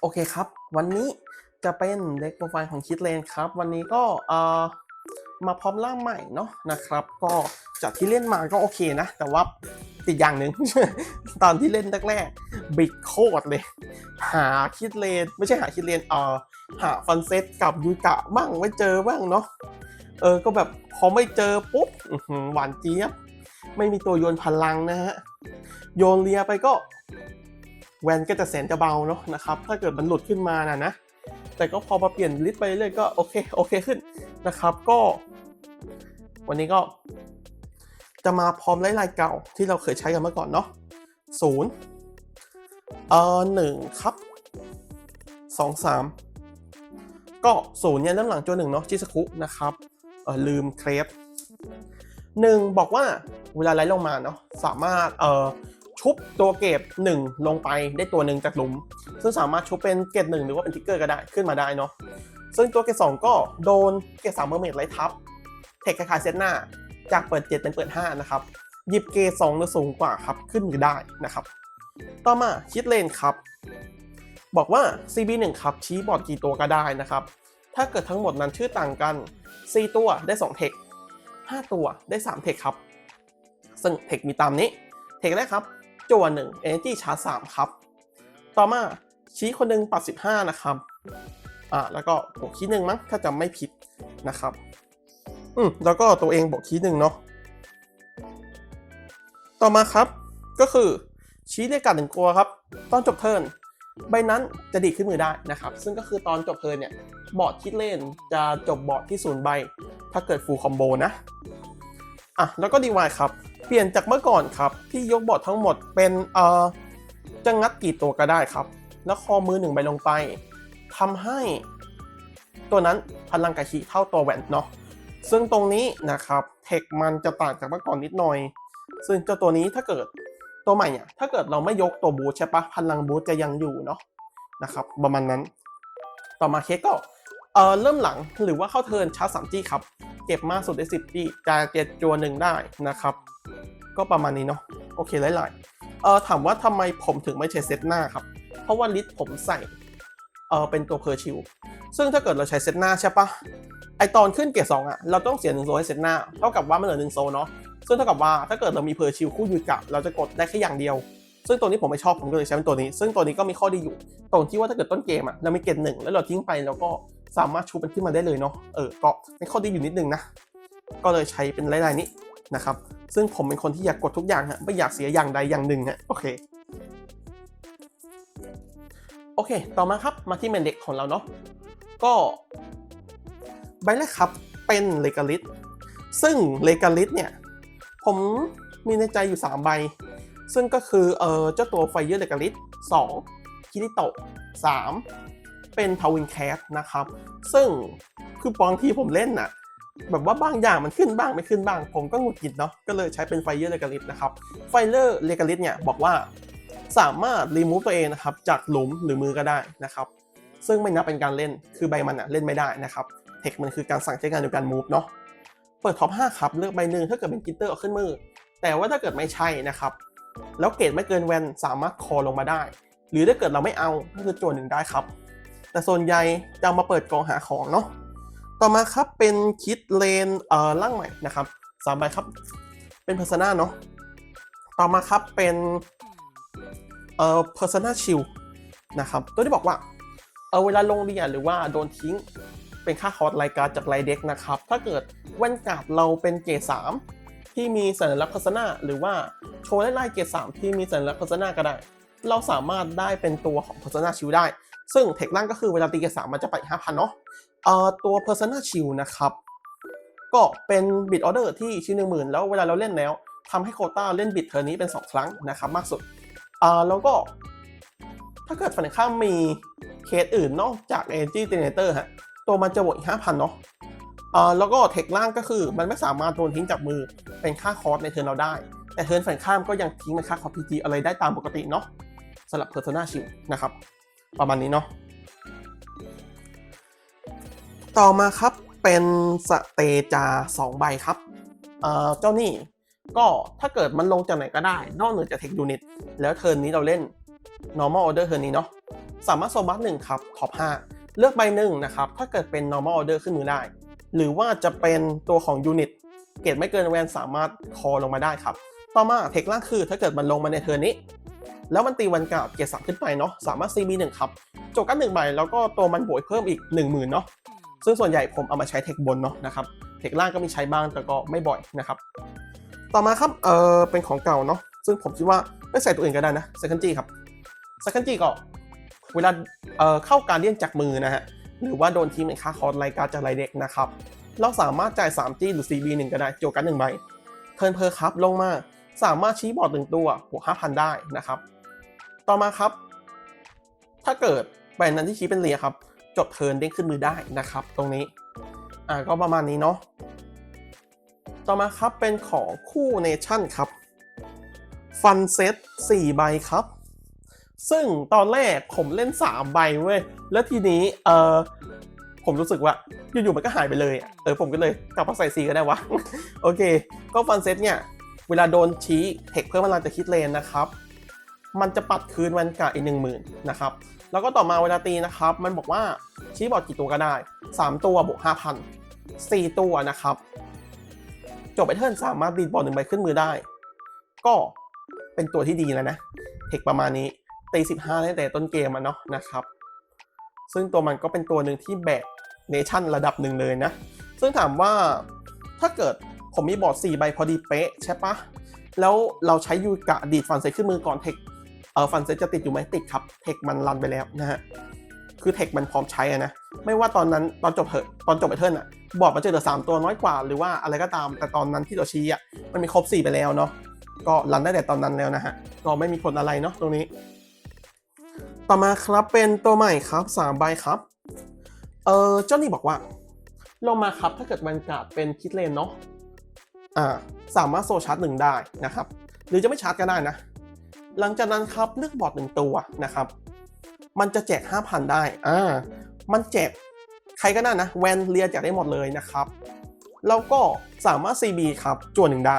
โอเคครับ วันนี้จะเป็นเด็กโปรไฟล์ของคิดเลนครับ วันนี้ก็เอ่อมาพร้อมร่างใหม่เนาะนะครับ ก็จากที่เล่นมาก็โอเคนะ แต่ว่าติดอย่างหนึ่งตอนที่เล่นแรกๆบิดโคตรเลย หาคิดเลน ไม่ใช่หาคิดเลนเอ่อหาฟันเซตกับยูกะบ้างไม่เจอบ้างเนาะเออก็แบบพอไม่เจอปุ๊บหวานเจี๊ยบ ไม่มีตัวโยนพลังนะฮะโยนเลียไปก็ แวนก็จะแสนจะเบาเนาะนะครับ ถ้าเกิดมันหลุดขึ้นมานะนะ แต่ก็พอมาเปลี่ยนลิสต์ไปเรื่อยก็โอเคโอเคขึ้นนะครับ ก็ วันนี้ก็ จะมาพร้อมไล่ลายเก่าที่เราเคยใช้กันเมื่อก่อนเนาะศูนย์เออหนึ่งครับสองสามก็ศูนย์เนี่ยเริ่มหลังตัวหนึ่งเนาะชิสคุนะครับเออลืมเครปหนึ่งบอกว่าเวลาไล่ลงมาเนาะสามารถเอ่อ ชุบตัวเกรดหนึ่งลงไปได้ตัวหนึ่งจากหลุม ซึ่งสามารถชุบเป็นเกรดหนึ่งหรือว่าเป็นทิกเกอร์ก็ได้ขึ้นมาได้เนาะซึ่งตัวเกรดสองก็โดนเกรดสามเมอร์เมดไล่ทับเทคคล้ายๆเซตหน้า จากเปิด 7 เป็นเปิด 5 นะครับ หยิบเกรด2หรือสูงกว่าครับขึ้นมือได้นะครับ ต่อมาคิดเลนครับ บอกว่า CB1 ครับชี้บอร์ดกี่ตัวก็ได้นะครับ ถ้าเกิดทั้งหมดนั้นชื่อต่างกัน 4 ตัวได้2เทค5ตัวได้3เทคครับซึ่งเทคมีตามนี้ เทคแรกครับ จั่ว1 Energy ชาร์จ3ครับ ต่อมาชี้คนหนึ่งปรับ15นะครับอ่าแล้วก็บวกคีย์หนึ่งมั้งถ้าจำไม่ผิดนะครับ อืมแล้วก็ตัวเองบวกคีย์หนึ่งเนาะต่อมาครับ ก็คือชี้เรียกการหนึ่งตัวครับ ตอนจบเทิร์นใบนั้นจะดีขึ้นมือได้นะครับ ซึ่งก็คือตอนจบเทิร์นเนี่ยบอร์ดคิดเล่นจะจบบอร์ดที่ศูนย์ใบ ถ้าเกิดฟูลคอมโบนะอะแล้วก็ดีวายครับ เปลี่ยนจากเมื่อก่อนครับ ที่ยกบอร์ดทั้งหมดเป็นเอ่อจะงัดกี่ตัวก็ได้ครับ แล้วคอมือหนึ่งใบลงไปทำให้ ตัวนั้นพลังกาชิเท่าตัวแหวนเนาะซึ่งตรงนี้นะครับเทคมันจะต่างจากเมื่อก่อนนิดหน่อย ซึ่งเจ้าตัวนี้ถ้าเกิดตัวใหม่เนี่ยถ้าเกิดเราไม่ยกตัวบูทใช่ปะพลังบูทจะยังอยู่เนาะนะครับประมาณนั้น ต่อมาเคสก็เออเริ่มหลังหรือว่าเข้าเทิร์นชาร์จสามจี้ครับ เก็บมากสุดได้สิบจี้จะเก็บจัวหนึ่งได้นะครับ ก็ประมาณนี้เนาะโอเคหลายๆเออถามว่าทำไมผมถึงไม่ใช้เซตหน้าครับ เพราะว่าลิสต์ผมใส่เออเป็นตัวเพอร์ชิวซึ่งถ้าเกิดเราใช้เซตหน้าใช่ปะไอตอนขึ้นเกียร์สองอะเราต้องเสียหนึ่งโซให้เซตหน้าเท่ากับว่ามันเหลือหนึ่งโซเนาะซึ่งเท่ากับว่าถ้าเกิดเรามีเพอร์ชิลคู่ยูกะเราจะกดได้แค่อย่างเดียว ซึ่งตัวนี้ผมไม่ชอบผมก็เลยใช้เป็นตัวนี้ ซึ่งตัวนี้ก็มีข้อดีอยู่ ตรงที่ว่าถ้าเกิดต้นเกมอะเรามีเกตหนึ่งแล้วเราทิ้งไปเราก็ สามารถชูมันขึ้นมาได้เลยเนาะเออก็เป็นข้อดีอยู่นิดนึงนะ ก็เลยใช้เป็นลายๆนี้นะครับ ซึ่งผมเป็นคนที่อยากกดทุกอย่างฮะไม่อยากเสียอย่างใดอย่างหนึ่งฮะโอเคโอเค ต่อมาครับมาที่เมนเด็กของเราเนาะก็ใบแรกครับเป็นเลกาลิสซึ่งเลกาลิสเนี่ย ผมมีในใจอยู่ 3 ใบ ซึ่งก็คือเออเจ้าตัวไฟเยอร์เลกาลิสสองคิริโตะสาม เป็นทาวินแคสนะครับ ซึ่งคือบางทีผมเล่นน่ะแบบว่าบางอย่างมันขึ้นบ้างไม่ขึ้นบ้าง ผมก็หงุดหงิดเนาะก็เลยใช้เป็นไฟเยอร์เลกาลิสนะครับไฟเลอร์เลกาลิสเนี่ยบอกว่าสามารถรีมูฟตัวเองนะครับจากหลุมหรือมือก็ได้นะครับซึ่งไม่นับเป็นการเล่นคือใบมันอะเล่นไม่ได้นะครับเทคมันคือการสั่งใช้งานโดยการมูฟเนาะเปิดท็อป5ครับเลือกใบหนึ่งถ้าเกิดเป็นกิตเตอร์เอาขึ้นมือ แต่ว่าถ้าเกิดไม่ใช่นะครับแล้วเกรดไม่เกินแวนสามารถคอลงมาได้ หรือถ้าเกิดเราไม่เอาก็คือโจนหนึ่งได้ครับ แต่ส่วนใหญ่จะมาเปิดกองหาของเนาะต่อมาครับเป็นคิดเลนเอ่อล่างใหม่นะครับสามใบครับเป็นเพอร์ซนาเนาะต่อมาครับเป็นเอ่อเพอร์ซนาชิลนะครับตัวที่บอกว่าเออเวลาลงเรียนหรือว่าโดนทิ้งเป็นค่าคอร์สรายการจากไลเด็กนะครับ ถ้าเกิดแว่นกาดเราเป็นเกรดสามที่มีสัญลักษณ์โฆษณาหรือว่าโชว์ไล่ไล่เกรดสามที่มีสัญลักษณ์โฆษณาก็ได้ เราสามารถได้เป็นตัวของ Persona Shield ได้ ซึ่งเทคล่างก็คือเวลาตีเกรดสามันจะไปห้าพันเนาะเอ่อตัว Persona Shield นะครับ ก็เป็นบิดออเดอร์ที่ชิ้นหนึ่งหมื่นแล้วเวลาเราเล่นแล้วทำให้โคต้าเล่นบิดเทอร์นี้เป็น 2 ครั้งนะครับ มากสุดอ่าแล้วก็ ถ้าเกิดฝั่งข้ามมีเคสอื่นนอกจาก Energy Generator ฮะตัวมันจะบวกอีก5,000เนาะแล้วก็เทคล่างก็คือมันไม่สามารถโดนทิ้งจากมือเป็นค่าคอร์สในเทิร์นเราได้ แต่เทิร์นฝั่งข้ามก็ยังทิ้งเป็นค่าคอร์ส PG อะไรได้ตามปกติเนาะสำหรับ Persona Shield นะครับ ประมาณนี้เนาะต่อมาครับเป็นสเตจา2ใบครับเอ่อเจ้านี่ก็ถ้าเกิดมันลงจากไหนก็ได้ นอกเหนือจากเทคยูนิตแล้วเทิร์นนี้เราเล่น normal order เทอร์นี้เนาะสามารถโซบัสหนึ่งครับท็อป5เลือกใบหนึ่งนะครับ ถ้าเกิดเป็น normal order ขึ้นมือได้ หรือว่าจะเป็นตัวของ unit เกรดไม่เกินแวนสามารถคอลงมาได้ครับ ต่อมาเทคล่างคือถ้าเกิดมันลงมาในเทอร์นี้ แล้วมันตีวันกาบเกียรดสามขึ้นไปเนาะสามารถ CB 1ครับจบกันหนึ่งใบแล้วก็ตัวมันบวกเพิ่มอีก 1 0,000เนาะซึ่งส่วนใหญ่ผมเอามาใช้เทคบนเนาะนะครับเทคล่างก็มีใช้บ้างแต่ก็ไม่บ่อยนะครับต่อมาครับเออเป็นของเก่าเนาะซึ่งผมคิดว่าไม่ใส่ตัวอื่นก็ได้นะ second G ครับ second G ก็เวลาเอ่อเข้าการเลี่ยนจากมือนะฮะหรือว่าโดนทีมในค่าคอร์สรายการจากไรเด็กนะครับเราสามารถจ่าย 3G หรือ CB 1ก็ได้โจกันหนึ่งใบเทิร์นเพอร์ครับลงมาสามารถชี้บอร์ดหนึ่งตัวบวก5,000 ได้นะครับ ต่อมาครับ ถ้าเกิดใบนั้นที่ชี้เป็นเรียครับ จบเทิร์นเด้งขึ้นมือได้นะครับ ตรงนี้อ่าก็ประมาณนี้เนาะต่อมาครับเป็นของคู่เนชั่นครับ ฟันเซต4ใบครับ ซึ่งตอนแรกผมเล่น 3 ใบเว้ย แล้วทีนี้เออผมรู้สึกว่าอยู่ๆมันก็หายไปเลย เออผมก็เลยกลับมาใส่สีก็ได้วะ โอเค ก็ฟันเซตเนี่ย เวลาโดนชี้เทคเพิ่มพลังจากคิดเลนนะครับ มันจะปัดคืนวันกะอีกหนึ่งหมื่นนะครับ แล้วก็ต่อมาเวลาตีนะครับ มันบอกว่าชี้บอร์ดกี่ตัวก็ได้ 3 ตัวบวก5,000 4ตัวนะครับ จบไอเทิร์นสามารถดีดบอลหนึ่งใบขึ้นมือได้ ก็เป็นตัวที่ดีแล้วนะเทคประมาณนี้ตี15ตั้งแต่ต้นเกมมันเนาะนะครับ ซึ่งตัวมันก็เป็นตัวหนึ่งที่แบกเนชั่นระดับหนึ่งเลยนะ ซึ่งถามว่าถ้าเกิดผมมีบอร์ด4ใบพอดีเป๊ะใช่ปะแล้วเราใช้ยูกะดีดฟันเซตขึ้นมือก่อนเทค เออฟันเซตจะติดอยู่ไหมติดครับ เทคมันรันไปแล้วนะฮะ คือเทคมันพร้อมใช้อะนะ ไม่ว่าตอนนั้นตอนจบเหอะตอนจบไอเทิร์นอะบอร์ดมันจะเหลือสามตัวน้อยกว่า หรือว่าอะไรก็ตาม แต่ตอนนั้นที่เราชี้อะมันมีครบ 4 ไปแล้วเนาะ ก็รันได้แต่ตอนนั้นแล้วนะฮะ ก็ไม่มีผลอะไรเนาะตรงนี้ ต่อมาครับเป็นตัวใหม่ครับ3ใบครับ เออเจ้านี่บอกว่าลงมาครับถ้าเกิดมันกาดเป็นคิดเลนเนาะ อ่า สามารถโซชาร์จหนึ่งได้นะครับ หรือจะไม่ชาร์จก็ได้นะ หลังจากนั้นครับเลือกบอร์ดหนึ่งตัวนะครับ มันจะแจก 5,000 ได้อ่ามันแจกใครก็ได้นะแวนเรียแจกได้หมดเลยนะครับแล้วก็สามารถ CB ครับจวนหนึ่งได้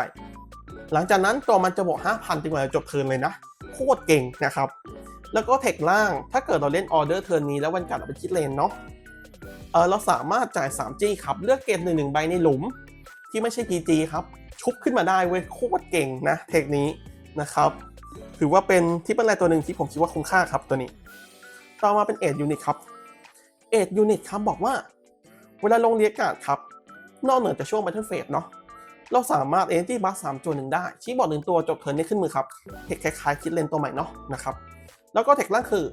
หลังจากนั้นตัวมันจะบวก5,000จนกว่าจะจบเทิร์นเลยนะ โคตรเก่งนะครับ แล้วก็เทคล่างถ้าเกิดเราเล่นออเดอร์เทิร์นนี้แล้ววันกัดเราไปคิดเลนเนาะเออเราสามารถจ่าย 3G ครับ เลือกเกตหนึ่งหนึ่งใบในหลุม ที่ไม่ใช่ PG ครับ ชุบขึ้นมาได้เว้ยโคตรเก่งนะ เทคนี้นะครับ ถือว่าเป็นที่เป็นอะไรตัวหนึ่งที่ผมคิดว่าคุ้มค่าครับตัวนี้ ต่อมาเป็นเอ d ยูนิตครับเอ d ยูนิตครับบอกว่า เวลาลงเรียกการ์ดครับ นอกเหนือจากช่วง Battle Phase เนาะเราสามารถ Energy Bar 3ตัวหนึ่งได้ ชี้บอร์ดหนึ่งตัวจบเทิร์นนี้ขึ้นมือครับเทคคล้ายๆคิดเลนตัวใหม่เนาะนะครับแล้วก็เทคล่างคือ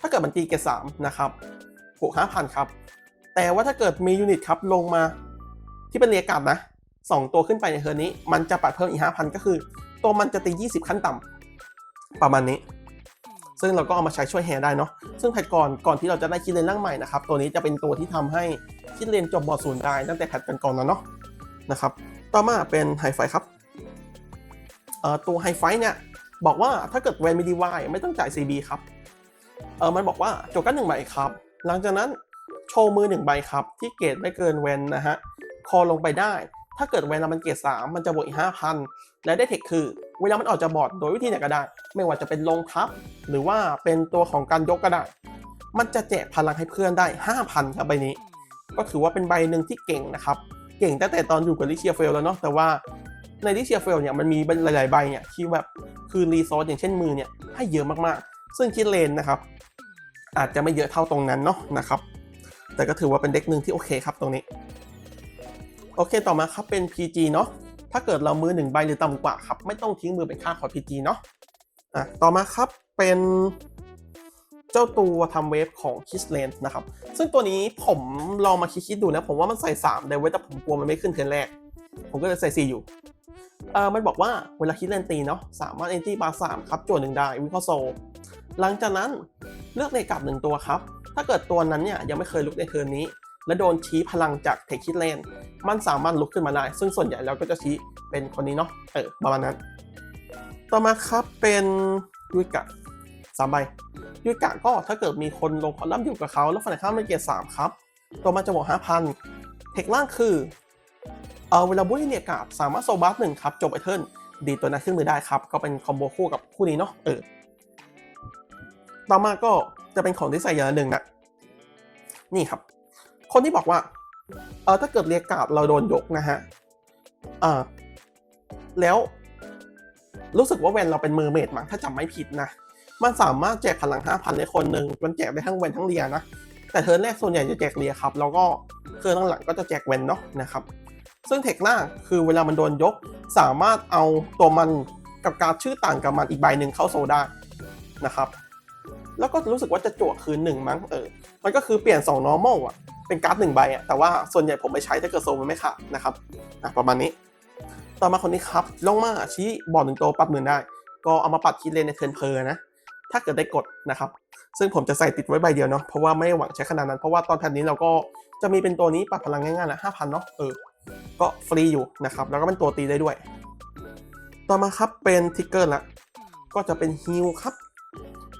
ถ้าเกิดมันตีเกรดสามนะครับบวก5,000ครับ แต่ว่าถ้าเกิดมียูนิตครับลงมาที่เป็นเรียกาดนะสองตัวขึ้นไปในเทิร์นนี้ มันจะปัดเพิ่มอีก5,000ก็คือ ตัวมันจะตี 20 ขั้นต่ำ ประมาณนี้ ซึ่งเราก็เอามาใช้ช่วยแฮร์ได้เนาะซึ่งแพทก่อนก่อนที่เราจะได้คิดเลนร่างใหม่นะครับตัวนี้จะเป็นตัวที่ทำให้คิดเลนจบบอร์ดศูนย์ได้ตั้งแต่แพทกันก่อนแล้วเนาะนะครับต่อมาเป็นไฮไฟครับตัวไฮไฟเนี่ยบอกว่าถ้าเกิดแวนมีดีวายไม่ต้องจ่าย CB ครับเออมันบอกว่าโจกันหนึ่งใบครับ หลังจากนั้นโชว์มือหนึ่งใบครับ ที่เกรดไม่เกินแวนนะฮะ คอลงไปได้ ถ้าเกิดแวนเรามันเกรดสามมันจะบวกอีกห้าพันและได้เทคคือ เวลามันออกจากบอร์ดโดยวิธีไหนก็ได้ ไม่ว่าจะเป็นลงทับ หรือว่าเป็นตัวของการยกก็ได้ มันจะแจกพลังให้เพื่อนได้ 5,000 ครับใบนี้ ก็ถือว่าเป็นใบหนึ่งที่เก่งนะครับ เก่งตั้งแต่ตอนอยู่กับลิเชียเฟลแล้วเนาะ แต่ว่าในลิเชียเฟลเนี่ยมันมีหลาย ๆ ใบเนี่ยที่แบบคือรีซอสอย่างเช่นมือเนี่ยให้เยอะมาก ๆ ซึ่งคิดเลนนะครับ อาจจะไม่เยอะเท่าตรงนั้นเนาะนะครับ แต่ก็ถือว่าเป็นเด็กหนึ่งที่โอเคครับตรงนี้ โอเคต่อมาครับเป็น PG เนาะ ถ้าเกิดเรามือหนึ่งใบหรือต่ำกว่าครับ ไม่ต้องทิ้งมือเป็นค่าคอร์ PG เนาะอะต่อมาครับเป็นเจ้าตัวทำเวฟของ Kiss Lane นะครับ ซึ่งตัวนี้ผมลองมาคิดๆดูนะ ผมว่ามันใส่3ได้ไว้ยแต่ผมกลัวมันไม่ขึ้นเทรนแรก ผมก็เลยใส่ 4 อยู่เอ่อมันบอกว่าเวลาคิดเลนตีเนาะสามารถ Energy Bar 3ครับจวดหนึ่งได้วิเคราะห์โซ หลังจากนั้นเลือกเลกลับหนึ่งตัวครับ ถ้าเกิดตัวนั้นเนี่ยยังไม่เคยลุกในเทิร์นนี้ และโดนชี้พลังจากเทคคิดเลนมันสามารถลุกขึ้นมาได้ ซึ่งส่วนใหญ่แล้วก็จะชี้เป็นคนนี้เนาะเออประมาณนั้น ต่อมาครับเป็นยุยกะสามใบยุยกะก็ถ้าเกิดมีคนลงคอลัมน์อยู่กับเขาแล้วฝั่งข้ามเป็นเกียร์สามครับ ตัวมันจะบวกห้าพันเทคล่างคือเออเวลาบุ้ยเนียกาศสามารถโซบัสหนึ่งครับจบไอเทิร์นดีตัวนั้นขึ้นมือได้ครับ ก็เป็นคอมโบคู่กับคู่นี้เนาะเออต่อมาก็จะเป็นของที่ใส่ยางละหนึ่งนะนี่ครับ คนที่บอกว่าเออถ้าเกิดเรียกกาดเราโดนยกนะฮะอ่าแล้ว รู้สึกว่าแวนเราเป็นมือเมดมั้งถ้าจำไม่ผิดนะมันสามารถแจกพลัง5,000ในคนหนึ่งมันแจกได้ทั้งแวนทั้งเรียนะแต่เทิร์นแรกส่วนใหญ่จะแจกเรียครับ แล้วก็เทิร์นหลังๆก็จะแจกแวนเนาะนะครับ ซึ่งเทคหน้าคือเวลามันโดนยก สามารถเอาตัวมันกับการดชื่อต่างกับมันอีกใบหนึ่งเข้าโซได้นะครับ แล้วก็รู้สึกว่าจะจั่วคืนหนึ่งมั้งเออ มันก็คือเปลี่ยน2 normal อะ เป็นการ์ดหนึ่งใบอะแต่ว่าส่วนใหญ่ผมไปใช้ถ้าเกิดโซมันไม่ขาดนะครับอะประมาณนี้ ต่อมาคนนี้ครับลงมาชี้บอร์ดหนึ่งตัวปัดหมื่นได้ ก็เอามาปัดคิดเลนในเทิร์นเพลนะถ้าเกิดได้กดนะครับ ซึ่งผมจะใส่ติดไว้ใบเดียวเนาะเพราะว่าไม่หวังใช้ขนาดนั้น เพราะว่าตอนแผ่นนี้เราก็จะมีเป็นตัวนี้ปัดพลังง่ายๆนะห้าพันเนาะเออก็ฟรีอยู่นะครับแล้วก็เป็นตัวตีได้ด้วย ต่อมาครับเป็นทิกเกอร์ละก็จะเป็นฮิลครับ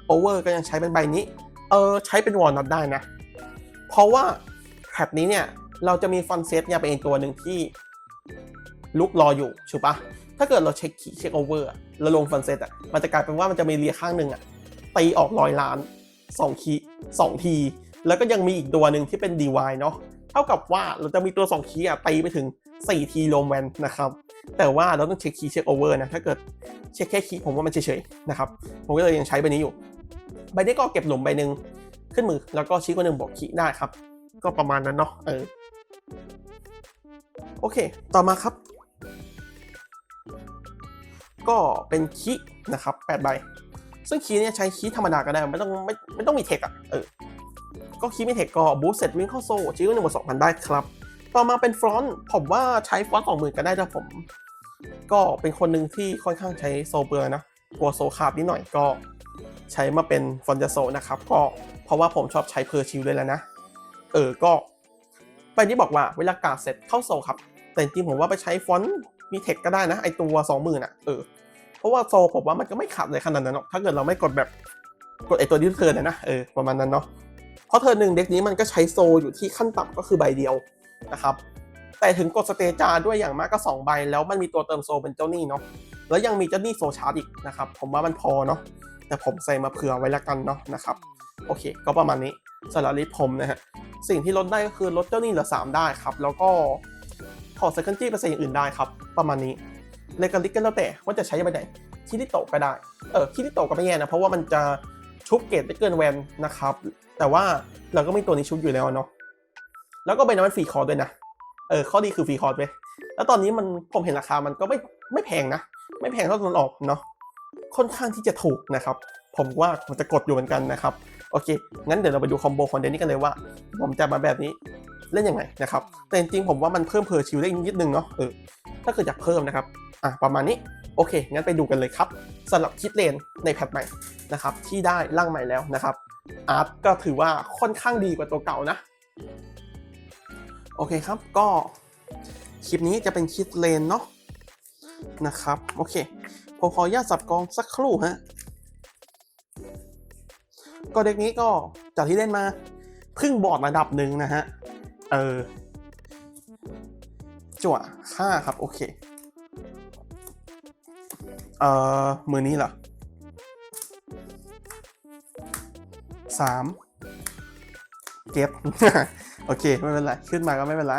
โอเวอร์ก็ยังใช้เป็นใบนี้เออใช้เป็นวอลน็อตได้นะ เพราะว่า ท็บนี้เนี่ยเราจะมีฟอนเซตเนี่ยเป็นอีกตัวหนึ่งที่ลุกรออยู่ถูกปะถ้าเกิดเราเช็คคีเช็คโอเวอร์แล้วลงฟอนเซตอะมันจะกลายเป็นว่ามันจะมีเรียข้างหนึ่งอะตีออกร้อยล้านสองคีสองที แล้วก็ยังมีอีกตัวหนึ่งที่เป็น DY เนาะเท่ากับว่าเราจะมีตัว2คีอะตีไปถึง4ทีโลมแวนนะครับแต่ว่าเราต้องเช็คคีเช็คโอเวอร์นะถ้าเกิดเช็คแค่คีผมว่ามันเฉยๆนะครับผมก็เลยยังใช้ใบนี้อยู่ใบนี้ก็เก็บหลุมใบหนึ่งขึ้นมือแล้วก็ชี้คนหนึ่งบอกคีได้ครับ ก็ประมาณนั้นเนาะเออโอเค ต่อมาครับ ก็เป็นคีนะครับ8ใบ ซึ่งคีเนี่ยใช้คีธรรมดาก็ได้ ไม่ต้องไม่ไม่ต้องมีเทคอะเออ ก็คีไม่เทคก็บูสเสร็จวิ่งเข้าโซ่ชิ้วหนึ่งบวกสองพันได้ครับ ต่อมาเป็นฟรอนต์ผมว่าใช้ฟรอนต์สองหมื่นก็ได้แต่ผม ก็เป็นคนหนึ่งที่ค่อนข้างใช้โซเบอร์นะ กลัวโซขาดนิดหน่อยก็ใช้มาเป็นฟอนต์จะโซนะครับ ก็เพราะว่าผมชอบใช้เพอร์ชิลด้วยแล้วนะ เออก็ไปที่บอกว่าเวลากาเสร็จเข้าโซครับ แต่จริงผมว่าไปใช้ฟอนต์มีเทคก็ได้นะไอตัวสองหมื่นอะเออเพราะว่าโซผมว่ามันก็ไม่ขาดเลยขนาดนั้นหรอกถ้าเกิดเราไม่กดแบบกดไอตัวดิสเทิร์นนะนะเออประมาณนั้นเนาะเพราะเทิร์นหนึ่งเด็กนี้มันก็ใช้โซอยู่ที่ขั้นต่ำก็คือใบเดียวนะครับแต่ถึงกดสเตจาด้วยอย่างมากก็2ใบแล้วมันมีตัวเติมโซเป็นเจ้าหนี้เนาะแล้วยังมีเจ้าหนี้โซชาร์จอีกนะครับผมว่ามันพอเนาะแต่ผมใส่มาเผื่อไว้ละกันเนาะนะครับ โอเค ก็ประมาณนี้สำหรับลิฟผมนะฮะสิ่งที่ลดได้ก็คือลดเจ้าหนี้เหลือ 3 ได้ครับ แล้วก็ขอ second จี้ไปใส่อย่างอื่นได้ครับ ประมาณนี้ในการลิกก็แล้วแต่ว่าจะใช้ไปไหนคิริโตก็ได้ เออคิริโตก็ไม่แย่นะ เพราะว่ามันจะชุบเกรดได้เกินแวนนะครับ แต่ว่าเราก็มีตัวนี้ชุบอยู่แล้วเนาะแล้วก็ใบนั้นมันฟรีคอร์ด้วยนะ เออข้อดีคือฟรีคอร์สเว้ยแล้วตอนนี้มันผมเห็นราคามันก็ไม่ไม่แพงนะ ไม่แพงเท่าตอนออกเนาะค่อนข้างที่จะถูกนะครับ ผมว่าผมจะกดอยู่เหมือนกันนะครับ โอเค งั้นเดี๋ยวเราไปดูคอมโบของเดนนี่กันเลยว่า ผมจะมาแบบนี้เล่นยังไงนะครับ แต่จริงๆผมว่ามันเพิ่มเพอร์ชิลได้นิดนึงเนาะเออถ้าเกิดอยากเพิ่มนะครับอะประมาณนี้โอเค งั้นไปดูกันเลยครับสำหรับคิดเลนในแพทใหม่นะครับที่ได้ร่างใหม่แล้วนะครับอาร์ตก็ถือว่าค่อนข้างดีกว่าตัวเก่านะ โอเคครับก็คลิปนี้จะเป็นคิดเลนเนาะนะครับโอเคผมขออนุญาตสับกองสักครู่ฮะ ก็เด็กนี้ก็จากที่เล่นมาเพึ่งบอดระดับหนึ่งนะฮะ เออจั่วห้าครับ โอเค เอ่อ มือนี้เหรอสามเก็บ โอเค ไม่เป็นไร ขึ้นมาก็ไม่เป็นไร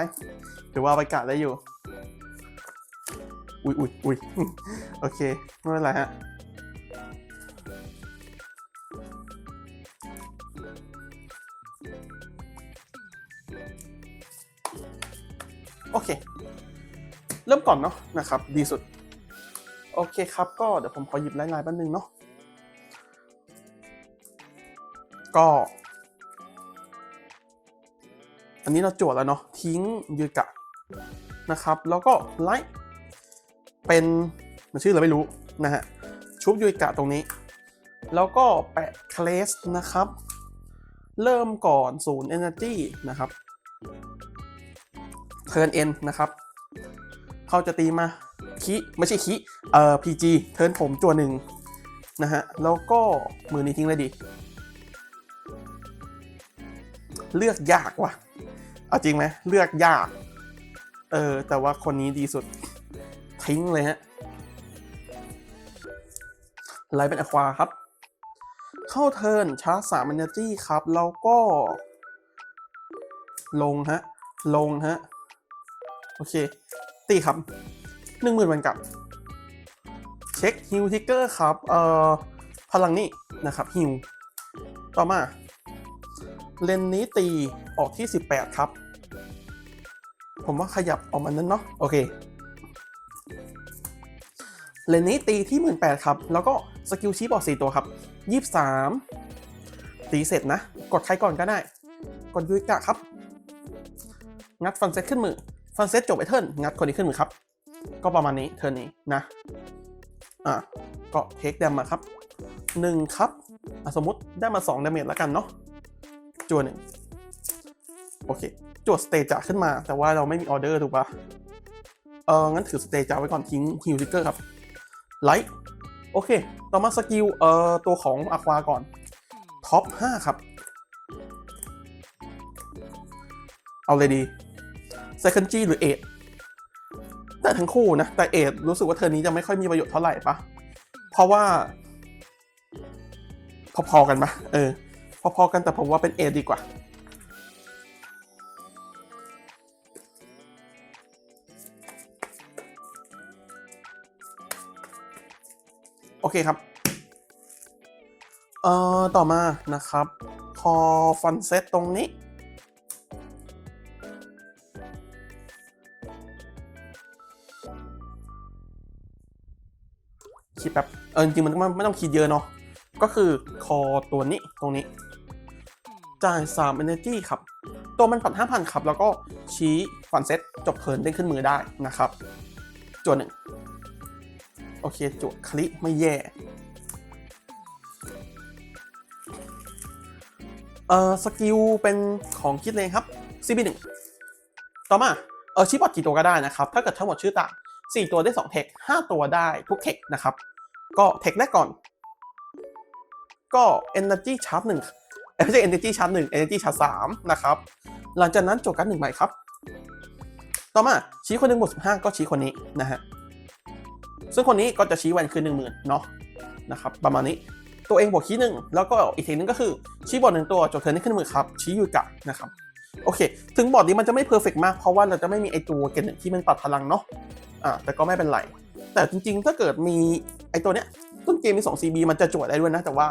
ถือว่าเอาไปกะได้อยู่ อุ้ยอุ้ยอุ้ยโอเค ไม่เป็นไรฮะ โอเค เริ่มก่อนเนาะนะครับ ดีสุด โอเคครับ ก็เดี๋ยวผมขอหยิบลายลายๆแป๊บนึงเนาะก็ อันนี้เราจวดแล้วเนาะทิ้งยืกะนะครับ แล้วก็ไลท์เป็นมันชื่ออะไรไม่รู้นะฮะชุบยูกะตรงนี้ แล้วก็แปะเคลสนะครับ เริ่มก่อนศูนย์ Energy นะครับ เทิร์นเอ็นนะครับเขาจะตีมาคิไม่ใช่คิเอ่อ PG เทิร์นผมจัวหนึ่งนะฮะ แล้วก็มือนี้ทิ้งเลยดีเลือกยากว่ะ เอาจริงไหมเลือกยาก เออ แต่ว่าคนนี้ดีสุด ทิ้งเลยฮะไลเป็นอควาครับ เข้าเทิร์นชาร์จสาม energy ครับ แล้วก็ ลงฮะ ลงฮะ โอเค ตีครับหนึ่งหมื่นมันกับ เช็คฮิวทิกเกอร์ครับ เอ่อ พลังนี้นะครับฮิวต่อมา เลนนี้ตีออกที่ 18 ครับ ผมว่าขยับออกมานั้นเนาะโอเค เลนนี้ตีที่18ครับ แล้วก็สกิลชี้บอก4ตัวครับ 23 ตีเสร็จนะ กดใครก่อนก็ได้ กดยุยกะครับ งัดฟันเซ็ตขึ้นมือ ฟันเซ็ตจบไอเทิร์นงัดคนนี้ขึ้นมือครับ ก็ประมาณนี้เทิร์นนี้นะอะก็เทคแดมมาครับ1ครับอะสมมติได้มา2ดาเมจแล้วกันเนาะจวหนึ่งโอเคจวดสเตจาขึ้นมา แต่ว่าเราไม่มีออเดอร์ถูกปะเอองั้นถือสเตจาไว้ก่อนทิ้งฮิวทิกเกอร์ครับไลท์โอเค ต่อมาสกิลเอ่อตัวของอควาก่อนท็อป5ครับ เอาเลยดี Second G หรือ8แต่ทั้งคู่นะ แต่เอ็ดรู้สึกว่าเทอนี้จะไม่ค่อยมีประโยชน์เท่าไหร่ปะเพราะว่า พอๆกันปะเออ พอๆกันแต่ผมว่าเป็นเอ็ดดีกว่าโอเคครับ เอ่อ ต่อมานะครับ พอฟันเซตตรงนี้ คิดแบบเออจริงมันไม่ต้องคิดเยอะเนาะก็คือคอตัวนี้ตรงนี้ จ่าย3 energy ครับ ตัวมันปัด5,000 ครับ แล้วก็ชี้ฟันเซตจบเทิร์นเด้ขึ้นมือได้นะครับจวนหนึ่งโอเคจวดคลิไม่แย่เอ่อสกิลเป็นของคิดเลยครับ CB1 ต่อมาเออชิปบอดกี่ตัวก็ได้นะครับ ถ้าเกิดทั้งหมดชื่อต่าง 4 ตัวได้2เทค5ตัวได้ทุกเทคนะครับ ก็เทคแรกก่อน ก็ Energy Charge 1ไม่ใช่ Energy Charge 1 Energy Charge 3นะครับ หลังจากนั้นโจทย์การหนึ่งใหม่ครับ ต่อมาชี้คนหนึ่งบวก15ก็ชี้คนนี้นะฮะ ซึ่งคนนี้ก็จะชี้วันคือ10,000เนาะนะครับประมาณนี้ตัวเองบวกชี้หนึ่งแล้วก็อีกทีนึงก็คือชี้บอร์ดหนึ่งตัวจบเทิร์นนี้ขึ้นมือครับชี้ยูกะนะครับ โอเค ถึงบอร์ดนี้มันจะไม่เพอร์เฟกมากเพราะว่าเราจะไม่มีไอตัวเกณฑ์หนึ่งที่มันปัดพลังเนาะอ่าแต่ก็ไม่เป็นไร แต่จริงๆ ถ้าเกิดมีไอตัวเนี้ยต้นเกมมี 2 CB มันจะจวดได้ด้วยนะ แต่ว่า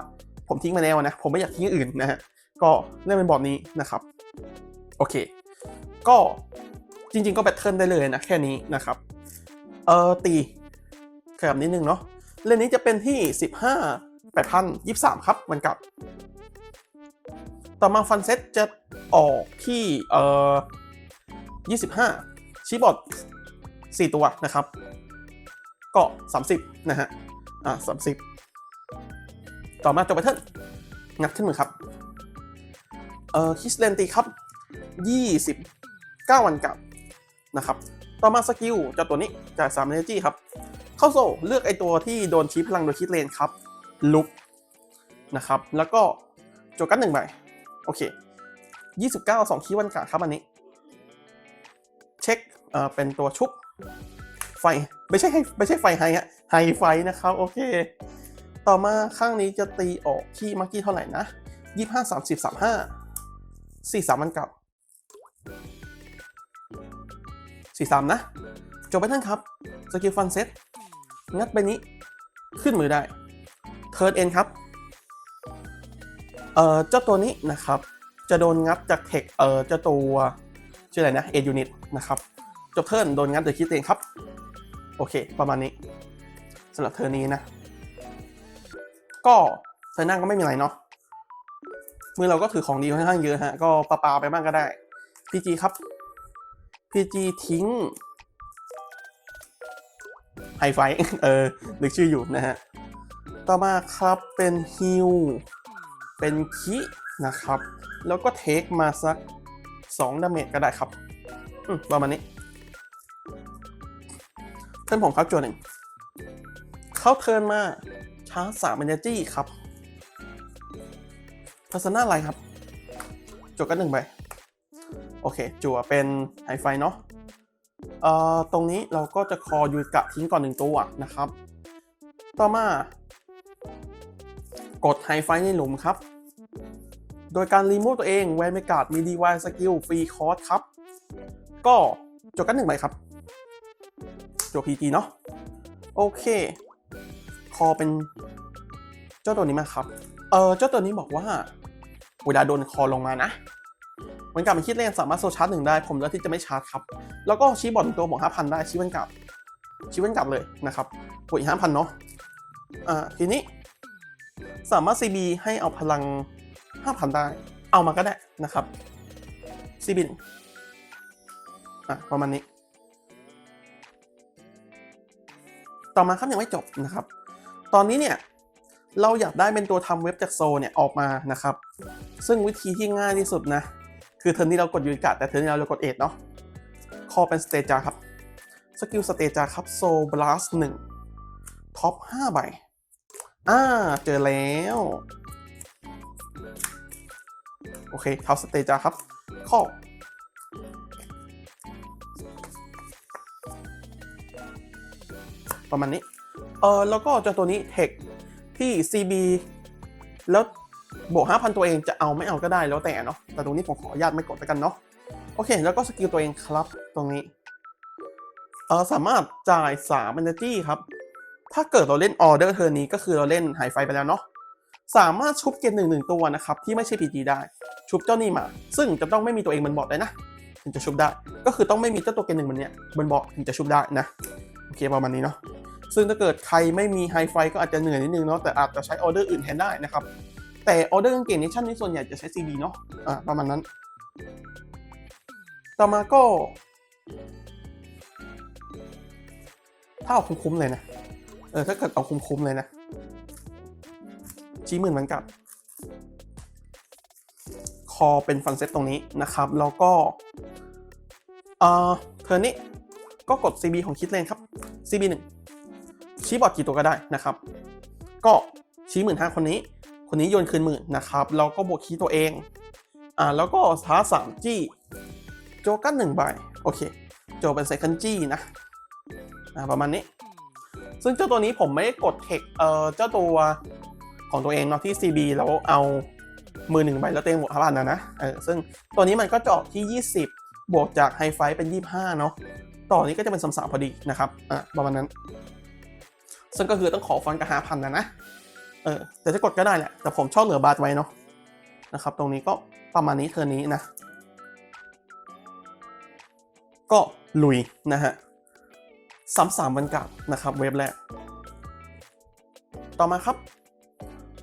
ผมทิ้งมาแล้วนะ ผมไม่อยากทิ้งอื่นนะฮะ ก็เล่นเป็นบอร์ดนี้นะครับ โอเค ก็จริงๆ ก็แบตเทิลได้เลยนะแค่นี้นะครับ เออตีขยับนิดนึงเนาะ เลนนี้จะเป็นที่ 15 8,023 ครับมันกับ ต่อมาฟันเซ็ตจะออกที่เอ่อ25 ชีบอร์ด4 ตัวนะครับ ก็ 30 นะฮะ อ่า30 ต่อมาจบไปเทิร์นงัดขึ้นมือครับ เอ่อคิสเลนตีครับ 29 วันกลับนะครับ ต่อมาสกิลจากตัวนี้จาก3 energy ครับ เข้าโซ่เลือกไอตัวที่โดนชี้พลังโดยคิดเลนครับ ลุกนะครับ แล้วก็โจกันหนึ่งใบ โอเค 29 2 คีย์วันกาครับอันนี้ เช็คเอ่อเป็นตัวชุบไฟ ไม่ใช่ให้ไม่ใช่ไฟไฮฮะไฮไฟนะครับ โอเค ต่อมาข้างนี้จะตีออกที่มักกี้เท่าไหร่นะ 25 30 35 43มันกลับ 43 นะจบไปท่านครับสกิลฟันเซ็ตงัดใบนี้ขึ้นมือได้เทิร์นเอ็นครับ เอ่อเจ้าตัวนี้นะครับ จะโดนงัดจากเทคเอ่อเจ้าตัวชื่ออะไรนะเอยูนิตนะครับจบเทิร์นโดนงัดโดยคิดเองครับ โอเค ประมาณนี้สำหรับเทิร์นี้นะ ก็เทิร์นหน้าก็ไม่มีอะไรเนาะมือเราก็ถือของดีค่อนข้างเยอะฮะ ก็ปาปาไปบ้างก็ได้ PG ครับ PG ทิ้งไฮไฟ เออ นึกชื่ออยู่นะฮะ ต่อมาครับเป็นฮิล เป็นคินะครับ แล้วก็เทคมาสัก2ดาเมจก็ได้ครับอืมประมาณนี้เทิร์นผมครับจวนหนึ่งเข้าเทิร์นมาชาร์จสามเอเนจีครับพัฒนาอะไรครับจวกันหนึ่งใบโอเค จั่วเป็นไฮไฟเนาะเอ่อตรงนี้เราก็จะคอยูกะทิ้งก่อนหนึ่งตัวนะครับ ต่อมา กดไฮไฟในหลุมครับ โดยการรีมูฟตัวเองแวนไม่กาดมีดีวายสกิลฟรีคอร์สครับ ก็จดกันหนึ่งใบครับจดพีจีเนาะโอเค คอเป็นเจ้าตัวนี้มาครับ เออเจ้าตัวนี้บอกว่าเวลาโดนคอลงมานะเหมือนกับมันคิดเล่นสามารถโซชาร์จหนึ่งได้ ผมเลือกที่จะไม่ชาร์จครับ แล้วก็ชี้บอลตัวบอกห้าพันได้ชี้วันกลับชี้วันกลับเลยนะครับบวอีห้าพันเนาะอ่าทีนี้ สามารถ CB ให้เอาพลัง 5,000 ได้ เอามาก็ได้นะครับ CB อะประมาณนี้ ต่อมาครับยังไม่จบนะครับ ตอนนี้เนี่ยเราอยากได้เป็นตัวทำเว็บจากโซเนี่ยออกมานะครับ ซึ่งวิธีที่ง่ายที่สุดนะ คือเทิร์นนี้เรากดยูนิกะแต่เทิร์นี้เรากดเอทเนาะคอเป็นสเตจาครับ สกิลสเตจาครับโซบลัสหนึ่งท็อป5ใบ อ่า เจอแล้ว โอเคเท้าสเตจาครับ ข้อประมาณนี้ เออแล้วก็เจอตัวนี้เทคที่ CB แล้วบวก 5,000 ตัวเองจะเอาไม่เอาก็ได้แล้วแต่เนาะ แต่ตรงนี้ผมขออนุญาตไม่กดไปกันเนาะ โอเค แล้วก็สกิลตัวเองครับตรงนี้ เออสามารถจ่าย 3 energy ครับ ถ้าเกิดเราเล่นออเดอร์เทอร์นี้ก็คือเราเล่นไฮไฟไปแล้วเนาะสามารถชุบเกณฑ์หนึ่งหนึ่งตัวนะครับที่ไม่ใช่ PG ได้ ชุบเจ้านี่มา ซึ่งจะต้องไม่มีตัวเองบนบอร์ดเลยนะถึงจะชุบได้ ก็คือต้องไม่มีเจ้าตัวเกณฑ์หนึ่งมันเนี้ยบนบอร์ดถึงจะชุบได้นะโอเคประมาณนี้เนาะซึ่งถ้าเกิดใครไม่มีไฮไฟก็อาจจะเหนื่อยนิดนึงเนาะแต่อาจจะใช้ออเดอร์อื่นแทนได้นะครับแต่ออเดอร์เกงเนชั่นนี้ส่วนใหญ่จะใช้ CB เนาะอ่าประมาณนั้น ต่อมาก็ถ้าเอาคุ้มๆเลยนะ เออถ้าเกิดเอาคุ้มๆเลยนะ ชี้หมื่นเหมือนกับ คอเป็นฟันเซตตรงนี้นะครับ แล้วก็เออเทอร์นนี้ก็กด CB ของคิดเลนครับ CB 1ชี้บอร์ดกี่ตัวก็ได้นะครับ ก็ชี้หมื่นห้าคนนี้ คนนี้โยนคืนหมื่นนะครับ แล้วก็บวกคีตัวเอง อ่า แล้วก็ท้าสามจี้ โจกันหนึ่งใบ โอเค โจเป็นเซคันจี้นะ อ่า ประมาณนี้ ซึ่งเจ้าตัวนี้ผมไม่ได้กดเทคเอ่อเจ้าตัวของตัวเองเนาะที่ CB แล้วเอามือหนึ่งใบแล้วตัวเองบวกห้าพันนะนะเออซึ่งตัวนี้มันก็จะออกที่ 20 บวกจากไฮไฟเป็น 25 เนาะต่อนี้ก็จะเป็นสามสามพอดีนะครับอะประมาณนั้น ซึ่งก็คือต้องขอฟอนกับห้าพันนะนะเออแต่จะกดก็ได้แหละแต่ผมชอบเหลือบาทไว้เนาะนะครับ ตรงนี้ก็ประมาณนี้เทอร์นี้นะ ก็ลุยนะฮะ ซ้ำสามบรรกาศนะครับเว็บแรก ต่อมาครับ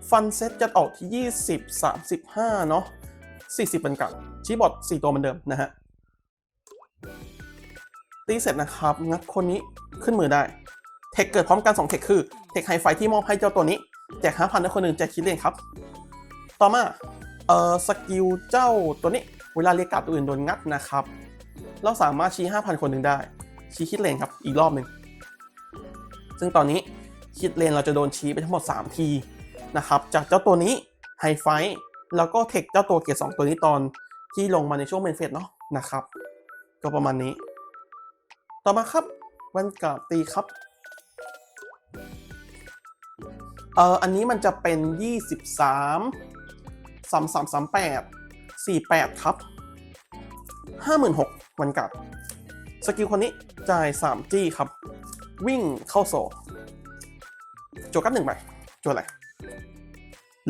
ฟันเซ็ตจะออกที่ 20 35 เนาะ40บรรกาศชีบอร์ด4ตัวเหมือนเดิมนะฮะตีเสร็จนะครับ งัดคนนี้ขึ้นมือได้ เทคเกิดพร้อมกัน 2 เทคคือ เทคไฮไฟที่มอบให้เจ้าตัวนี้ แจก5,000ได้คนหนึ่งแจกคิดเลนครับ ต่อมา เอ่อ สกิลเจ้าตัวนี้ เวลาเรียกการ์ดตัวอื่นโดนงัดนะครับ เราสามารถชี้ 5,000 คนหนึ่งได้ ชี้คิดเลนครับ อีกรอบหนึ่ง ซึ่งตอนนี้คิดเลนเราจะโดนชี้ไปทั้งหมด 3 ทีนะครับ จากเจ้าตัวนี้ไฮไฟแล้วก็เทคเจ้าตัวเกียร์สองตัวนี้ตอนที่ลงมาในช่วงเมนเฟสเนาะนะครับ ก็ประมาณนี้ ต่อมาครับวันกาบตีครับเอ่ออันนี้มันจะเป็น 23 3338 48 ครับ 56,000วันกาบ สกิลคนนี้จ่าย3จี้ครับ วิ่งเข้าโซโจกัดหนึ่งไปโจอะไร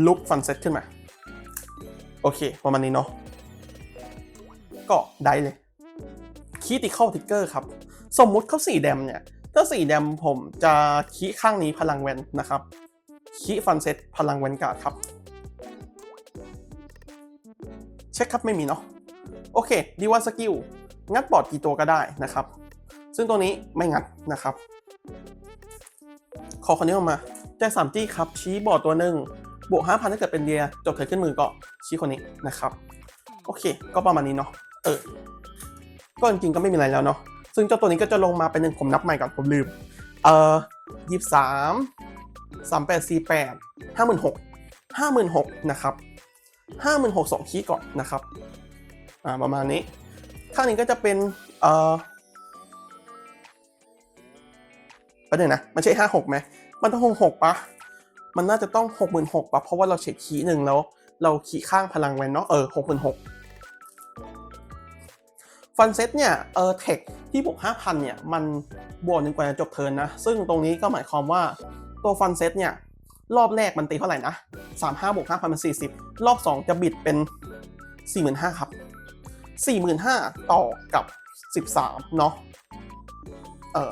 ลุกฟันเซ็ตขึ้นมา โอเค ประมาณนี้เนาะก็ได้เลยคีติเข้าทิกเกอร์ครับ สมมุติเขาสีแดมเนี่ย ถ้าสีแดมผมจะคีข้างนี้พลังแวนนะครับคีฟันเซ็ตพลังแวนการ์ดครับ เช็คครับไม่มีเนาะโอเค ดีวันสกิล งัดบอร์ดกี่ตัวก็ได้นะครับ ซึ่งตัวนี้ไม่งัดนะครับขอคนนี้ออกมาแจ้งสามจี้ครับชี้บอร์ดตัวหนึ่งบวกห้าพันถ้าเกิดเป็นเดียจบเทิร์นขึ้นมือก็ชี้คนนี้นะครับ โอเค ก็ประมาณนี้เนาะเออก็จริงๆก็ไม่มีอะไรแล้วเนาะซึ่งเจ้าตัวนี้ก็จะลงมาเป็นหนึ่งผมนับใหม่ก่อนผมลืม เอ่อยี่สามสามแปดสี่แปดห้าหมื่นหกห้าหมื่นหกนะครับห้าหมื่นหกสองคีย์ก่อนนะครับ อ่าประมาณนี้ ข้างนี้ก็จะเป็นเอ่อประเด็นนะ มันใช่ห้าหกไหม มันต้องหกหกปะมันน่าจะต้อง66,000ป่ะเพราะว่าเราเช็คคีหนึ่งแล้ว เราคีข้างพลังไว้เนาะเออ66,000ฟันเซ็ตเนี่ยเออเทคที่บวก5,000เนี่ย มันบวกหนึ่งกว่าจะจบเทิร์นนะ ซึ่งตรงนี้ก็หมายความว่าตัวฟันเซ็ตเนี่ย รอบแรกมันตีเท่าไหร่นะ35บวก5,000มัน40รอบ2จะบิดเป็น45,000ครับ 45,000 ต่อกับ 13 เนาะเออ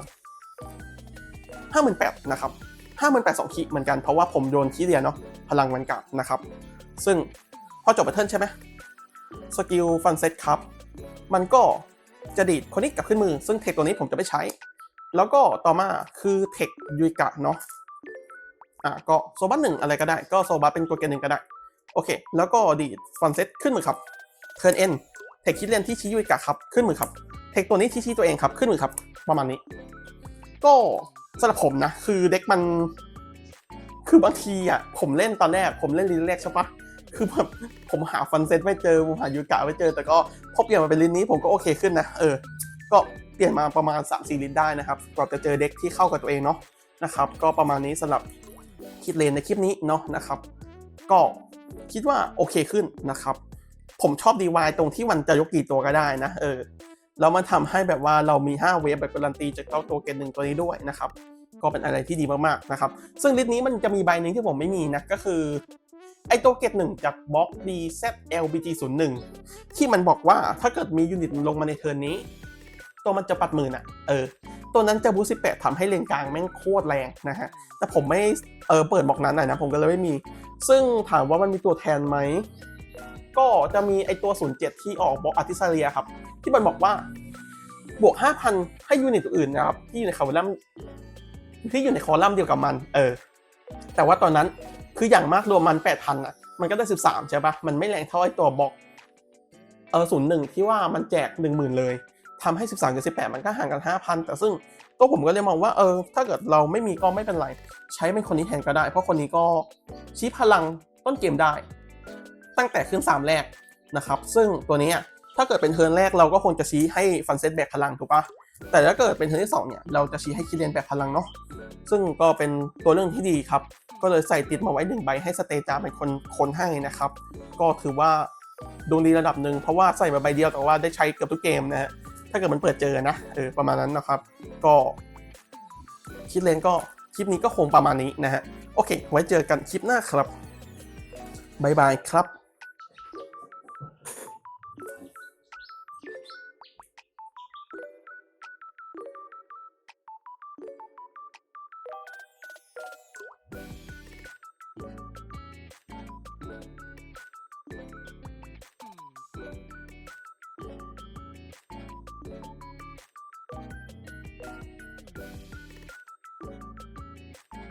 58,000นะครับ58,000สองคีเหมือนกันเพราะว่าผมโยนคีเดียเนาะพลังวันกลับนะครับ ซึ่งพอจบแพทเทิร์นใช่ไหมสกิลฟันเซ็ตครับ มันก็จะดีดคนนี้กลับขึ้นมือ ซึ่งเทคตัวนี้ผมจะไม่ใช้ แล้วก็ต่อมาคือเทคยูกะเนาะอะก็โซบัสหนึ่งอะไรก็ได้ ก็โซบัสเป็นตัวเกนหนึ่งก็ได้ โอเค แล้วก็ดีดฟันเซ็ตขึ้นมือครับเทิร์นเอ็น เทคคิดเลนที่ชี้ยูกะครับขึ้นมือครับเทคตัวนี้ที่ชี้ตัวเองครับขึ้นมือครับ ประมาณนี้ ก็สำหรับผมนะ คือเด็กมัน คือบางทีอะผมเล่นตอนแรก ผมเล่นลินแรกใช่ปะคือแบบผมหาฟันเซ็ตไม่เจอผมหายูกะไม่เจอ แต่ก็พอเปลี่ยนมาเป็นลินนี้ผมก็โอเคขึ้นนะเออ ก็เปลี่ยนมาประมาณ3 4ลินได้นะครับกว่าจะเจอเด็กที่เข้ากับตัวเองเนาะนะครับ ก็ประมาณนี้สำหรับคิดเลนในคลิปนี้เนาะนะครับ ก็คิดว่าโอเคขึ้นนะครับ ผมชอบดีวายตรงที่มันจะยกกี่ตัวก็ได้นะเออแล้วมันทำให้แบบว่าเรามี 5 เวฟแบบการันตีจากเจ้าตัวเกนหนึ่งตัวนี้ด้วยนะครับ ก็เป็นอะไรที่ดีมากๆนะครับ ซึ่งลิสต์นี้มันจะมีใบหนึ่งที่ผมไม่มีนะก็คือไอตัวเกตหนึ่งจากบล็อก DZLBG01 ที่มันบอกว่าถ้าเกิดมียูนิตลงมาในเทิร์นนี้ ตัวมันจะปัดมือน่ะเออ ตัวนั้นจะบูสต์18ทำให้เลนกลางแม่งโคตรแรงนะฮะ แต่ผมไม่เออเปิดบอกนั้นหน่อยนะผมก็เลยไม่มี ซึ่งถามว่ามันมีตัวแทนไหม ก็จะมีไอตัว 07 ที่ออกบอกอาร์ติซาเรียครับ ที่มันบอกว่าบวก 5,000 ให้ยูนิตตัวอื่นนะครับ ที่อยู่ในคาร์ลัมน์ที่อยู่ในคอลัมน์เดียวกับมัน เออ แต่ว่าตอนนั้นคืออย่างมากรวมมัน 8,000อะ มันก็ได้ 13 ใช่ปะมันไม่แรงเท่าไอตัวบอกเออ01ที่ว่ามันแจก 10,000 เลยทำให้ 13กับ18 มันก็ห่างกัน 5,000 แต่ซึ่งตัวผมก็เลยมองว่าเออ ถ้าเกิดเราไม่มีก็ไม่เป็นไร ใช้เป็นคนนี้แทนก็ได้ เพราะคนนี้ก็ชี้พลังต้นเกมได้ ตั้งแต่ขึ้น3แรกนะครับ ซึ่งตัวนี้ถ้าเกิดเป็นเทิร์นแรกเราก็คงจะชี้ให้ฟันเซตแบกพลังถูกปะแต่ถ้าเกิดเป็นเทิร์นที่สองเนี่ยเราจะชี้ให้คิเลียนแบกพลังเนาะซึ่งก็เป็นตัวเรื่องที่ดีครับ ก็เลยใส่ติดมาไว้หนึ่งใบให้สเตจาเป็นคนคนให้นะครับ ก็ถือว่าดวงดีระดับหนึ่งเพราะว่าใส่มาใบเดียวแต่ว่าได้ใช้เกือบทุกเกมนะฮะถ้าเกิดมันเปิดเจอนะเออประมาณนั้นนะครับ ก็คิดเลนก็คลิปนี้ก็คงประมาณนี้นะฮะโอเค ไว้เจอกันคลิปหน้าครับบ๊ายบายครับ